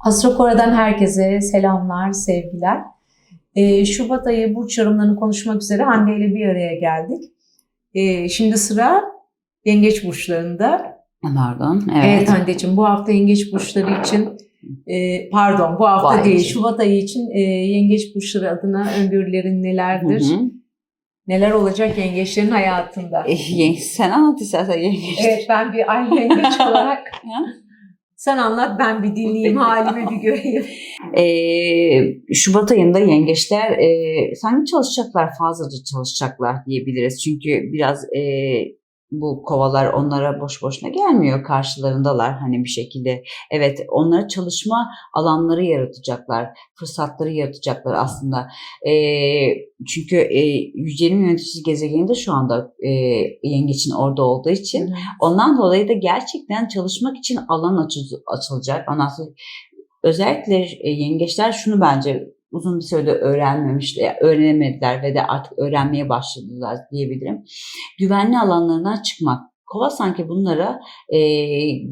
Astrokora'dan herkese selamlar, sevgiler. Ee, Şubat ayı burç yorumlarını konuşmak üzere Hande ile bir araya geldik. Ee, şimdi sıra yengeç burçlarında. Pardon. Evet, Evet. Hande'ciğim bu hafta yengeç burçları için, e, pardon bu hafta Vay. değil Şubat ayı için e, yengeç burçları adına öngörülerin nelerdir? Hı hı. Neler olacak yengeçlerin hayatında? Eh, Sen anlat istersen yengeç. Evet ben bir ay yengeç olarak? Sen anlat ben bir dinleyeyim halimi bir göreyim. Ee, Şubat ayında yengeçler e, sanki çalışacaklar, fazlaca çalışacaklar diyebiliriz. Çünkü biraz e, bu kovalar onlara boş boşuna gelmiyor. Karşılarındalar hani bir şekilde. Evet onlara çalışma alanları yaratacaklar, fırsatları yaratacaklar aslında. E, çünkü e, Yücel'in yöneticisi gezegeninde şu anda e, yengeçin orada olduğu için Ondan dolayı da gerçekten çalışmak için alan açı- açılacak. Ondan sonra özellikle yengeçler şunu bence uzun bir sürede öğrenmemişler, öğrenemediler ve de artık öğrenmeye başladılar diyebilirim. Güvenli alanlarından çıkmak. Kova sanki bunlara e,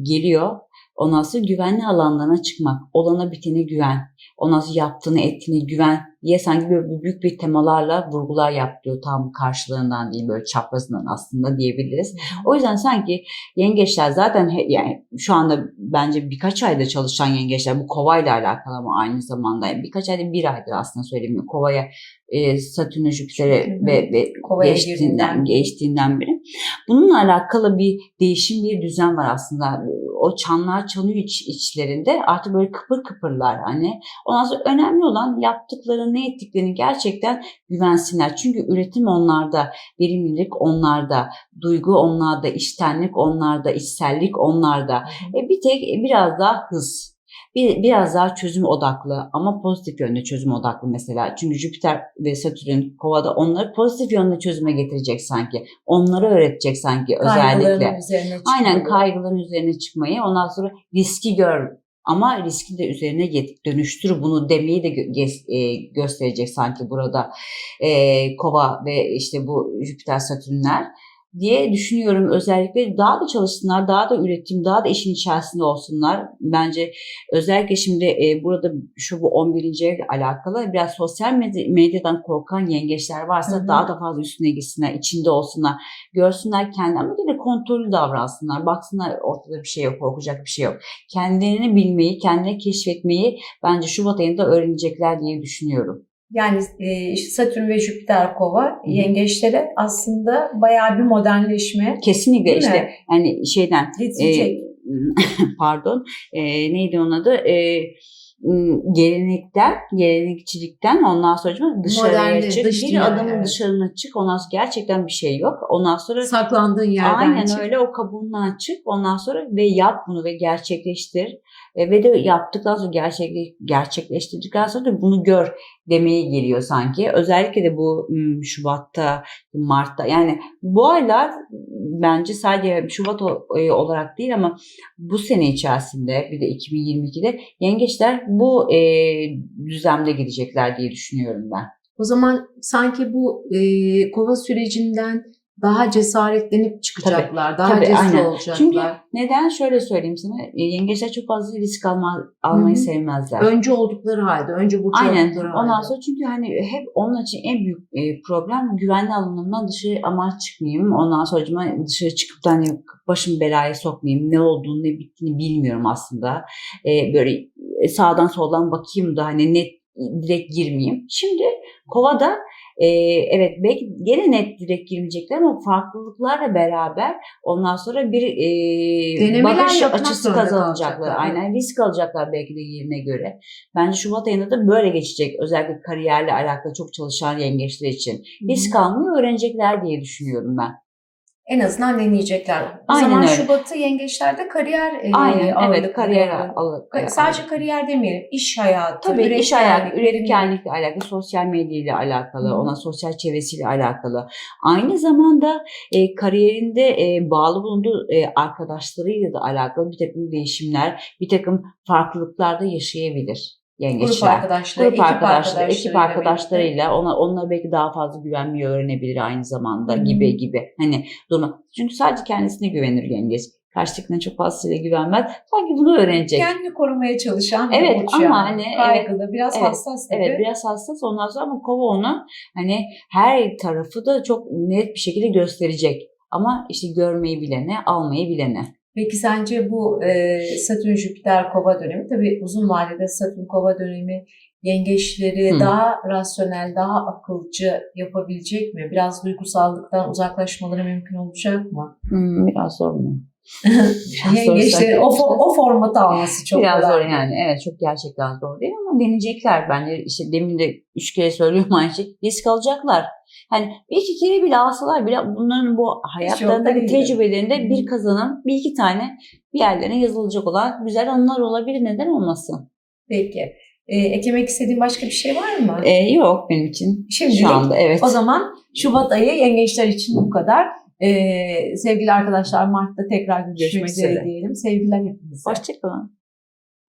geliyor. Ondan sonra güvenli alanlarına çıkmak, olana bitene güven, ondan sonra yaptığını ettiğine güven diye sanki böyle büyük bir temalarla vurgular yapıyor tam karşılığından değil böyle çaprazından aslında diyebiliriz. O yüzden sanki yengeçler zaten he- yani şu anda bence birkaç ayda çalışan yengeçler bu kovayla alakalı ama aynı zamanda yani birkaç ayda bir aydır aslında söyleyeyim kovaya e, Satürn'e Jüpiter'e ve, ve Kovaya geçtiğinden, geçtiğinden beri. Bununla alakalı bir değişim bir düzen var aslında. O çanlar çalıyor iç, içlerinde artık böyle kıpır kıpırlar hani. Ondan sonra önemli olan yaptıkları ne ettiklerini gerçekten güvensinler. Çünkü üretim onlarda, verimlilik onlarda, duygu onlarda, iştenlik onlarda, içsellik onlarda. E bir tek biraz daha hız. Bir, biraz daha çözüm odaklı ama pozitif yönde çözüm odaklı mesela. Çünkü Jüpiter ve Satürn kovada onları pozitif yönde çözüme getirecek sanki. Onları öğretecek sanki özellikle. Aynen kaygıların üzerine çıkmayı ondan sonra riski gör ama riski de üzerine dönüştür. Bunu demeyi de gö- e, gösterecek sanki burada e, kova ve işte bu Jüpiter Satürnler diye düşünüyorum özellikle daha da çalışsınlar daha da üretim daha da işin içerisinde olsunlar bence özellikle şimdi e, burada şu bu 11. evle alakalı biraz sosyal medya- medyadan korkan yengeçler varsa Hı hı. daha da fazla üstüne gitsinler içinde olsunlar görsünler kendi ama yine kontrollü davransınlar. Baksınlar ortada bir şey yok, korkacak bir şey yok. Kendilerini bilmeyi, kendini keşfetmeyi bence Şubat ayında öğrenecekler diye düşünüyorum. Yani e, işte Satürn ve Jüpiter kova yengeçlere aslında bayağı bir modernleşme Kesinlikle işte mi? yani şeyden getirecek. e, pardon e, neydi onun adı E, gelenekten, gelenekçilikten ondan sonra dışarıya Modernliğe, çık. dış bir adımın evet. dışarına çık. Ondan sonra gerçekten bir şey yok. Ondan sonra Saklandığın yerden Aynen çık. öyle o kabuğundan çık ondan sonra ve yap bunu ve gerçekleştir. E, ve de yaptıktan sonra gerçekle, gerçekleştirdikten sonra da bunu gör demeye geliyor sanki. Özellikle de bu Şubat'ta, Mart'ta yani bu aylar bence sadece Şubat e, olarak değil ama bu sene içerisinde bir de 2022'de yengeçler bu e, düzlemde gidecekler diye düşünüyorum ben. O zaman sanki bu e, kova sürecinden daha cesaretlenip çıkacaklar, daha tabii, cesur aynen. olacaklar. Çünkü Neden? Şöyle söyleyeyim sana. e, Yengeçler çok fazla risk alma, almayı Hı hı. sevmezler. önce oldukları halde, önce burcu Aynen. oldukları Ondan halde. sonra çünkü hani hep onun için en büyük e, problem güvenli alanımdan dışarı ama çıkmayayım. Ondan sonra dışarı çıkıp da hani başımı belaya sokmayayım. Ne olduğunu ne bittiğini bilmiyorum aslında. E, böyle e, sağdan soldan bakayım da hani net direkt girmeyeyim. Şimdi Kova'da e, evet belki gene net direkt girmeyecekler ama farklılıklarla beraber ondan sonra bir e, Denemeler bakış açısı kazanacaklar. Aynen risk alacaklar belki de yerine göre. Bence Şubat ayında da böyle geçecek. Özellikle kariyerle alakalı çok çalışan yengeçler için. Risk almayı öğrenecekler diye düşünüyorum ben. En azından deneyecekler. O Aynen zaman öyle. Şubat'ı yengeçlerde kariyer e, Aynen evet ağırlıklı kariyer. Ka- Sadece kariyer demeyelim, iş hayatı, Tabii iş hayatı, üretkenlik, üretkenlikle alakalı, sosyal medya ile alakalı, Hı ona sosyal çevresiyle alakalı. Aynı zamanda e, kariyerinde e, bağlı bulunduğu e, arkadaşlarıyla da alakalı bir takım değişimler, bir takım farklılıklar da yaşayabilir grup yengeçler. arkadaşları, Grup arkadaşları, ekip arkadaşlarıyla arkadaşlarıyla ona onunla belki daha fazla güvenmeyi öğrenebilir aynı zamanda hı. gibi gibi. Hani durma. Çünkü sadece kendisine güvenir yengeç. Karşıdakine çok fazlasıyla güvenmez. Sanki bunu öğrenecek. Kendini korumaya çalışan bir Evet, burç ama hani, kaygılı, biraz evet, hassas tabii. Evet biraz hassas ondan sonra ama kova onu hani her tarafı da çok net bir şekilde gösterecek. Ama işte görmeyi bilene, almayı bilene. Peki sence bu e, Satürn Jüpiter Kova dönemi tabii uzun vadede Satürn Kova dönemi yengeçleri Hı. daha rasyonel, daha akılcı yapabilecek mi? Biraz duygusallıktan uzaklaşmaları mümkün olacak mı? Hmm, biraz zor mu? Zor Yengeçlerin o, o formatı alması çok Biraz zor yani. Evet çok gerçekten zor değil ama deneyecekler bence. İşte demin de üç kere söylüyorum aynı şey. Risk alacaklar. Hani bir iki kere bile alsalar bile bunların bu hayatlarındaki tecrübelerinde bir kazanım, bir iki tane bir yerlerine yazılacak olan güzel anılar olabilir. Neden olmasın? Peki. E, eklemek istediğin başka bir şey var mı? Ee, yok benim için. Şimdilik Şu anda evet. O zaman Şubat ayı yengeçler için bu kadar. Ee, sevgili arkadaşlar Mart'ta tekrar görüşmek Görüşmek üzere üzere. diyelim. Sevgiler hepinize. Hoşçakalın.